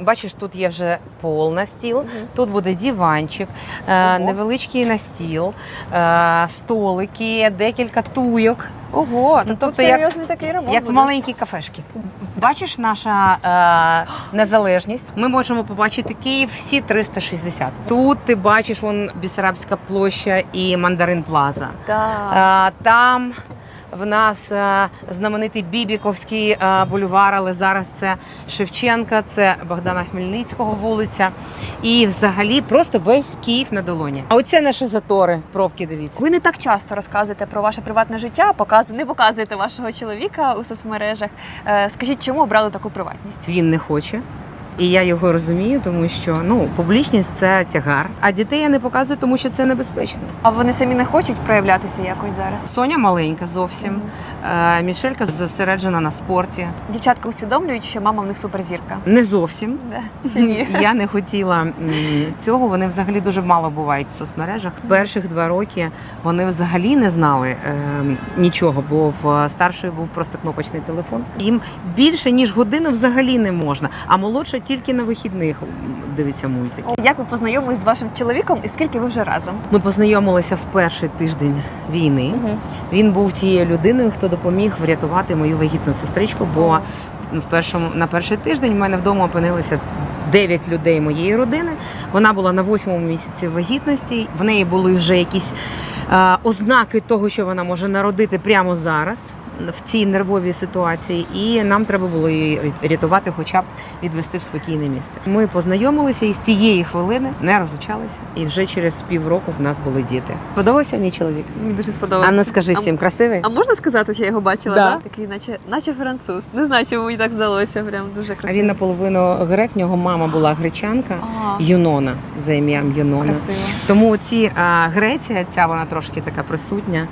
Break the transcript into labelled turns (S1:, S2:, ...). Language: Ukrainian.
S1: Бачиш, тут є вже пол на стіл,
S2: Мгм.
S1: тут буде диванчик, е, невеличкий настіл, е, столики, декілька туйок.
S2: Ого,
S1: Ну,
S2: ну,
S1: тобто
S2: тут
S1: як-
S2: серйозний такий ремонт.
S1: Як в маленькій кафешці. Бачиш наша е, незалежність. Ми можемо побачити Київ всі 360. Тут ти бачиш вон Бісарабська площа і Мандарин Плаза.
S2: Так.
S1: Е, там в нас е, знаменитий Бібіковський е, бульвар, але зараз це Шевченка, це Богдана Хмельницького вулиця. І взагалі просто весь Київ на долоні. А оце наші затори, пробки, дивіться.
S2: Ви не так часто розказуєте про ваше приватне життя, показу- не показуєте вашого чоловіка у соцмережах. Е, Скажіть, чому обрали таку приватність?
S1: Він не хоче. І я його розумію, тому що ну публічність це тягар. А дітей я не показую, тому що це небезпечно.
S2: А вони самі не хочуть проявлятися якось зараз?
S1: Соня маленька зовсім. Е, Мішелька зосереджена на спорті.
S2: Дівчатка усвідомлюють, що мама в них суперзірка.
S1: Не зовсім.
S2: Да. Чи ні?
S1: Я не хотіла цього. Вони взагалі дуже мало бувають в соцмережах. Перших два роки вони взагалі не знали е, нічого, бо в старшої був просто кнопочний телефон. Їм більше ніж годину взагалі не можна. А молодша тільки на вихідних дивиться мультики.
S2: Як ви познайомились з вашим чоловіком і скільки ви вже разом?
S1: Ми познайомилися в перший тиждень війни. Він був тією людиною, хто допоміг врятувати мою вагітну сестричку. Бо в першому на перший тиждень в мене вдома опинилися. Дев'ять людей моєї родини. Вона була на восьмому місяці вагітності. В неї були вже якісь е, ознаки того, що вона може народити прямо зараз в цій нервовій ситуації, і нам треба було її рятувати, хоча б відвести в спокійне місце. Ми познайомилися і з тієї хвилини не розлучалися. І вже через півроку в нас були діти. Подобався мій чоловік.
S2: Мені дуже сподобався.
S1: А ну скажи всім, красивий?
S2: А можна сказати, що я його бачила?
S1: Да.
S2: Да? Такий, наче, наче француз. Не знаю, чому мені так здалося. Прям дуже
S1: А
S2: красиво.
S1: він наполовину грек, в нього мама була гречанка.
S2: А,
S1: Юнона за ім'ям Юнона.
S2: красиво.
S1: Тому ці а, Греція, ця вона трошки така присутня.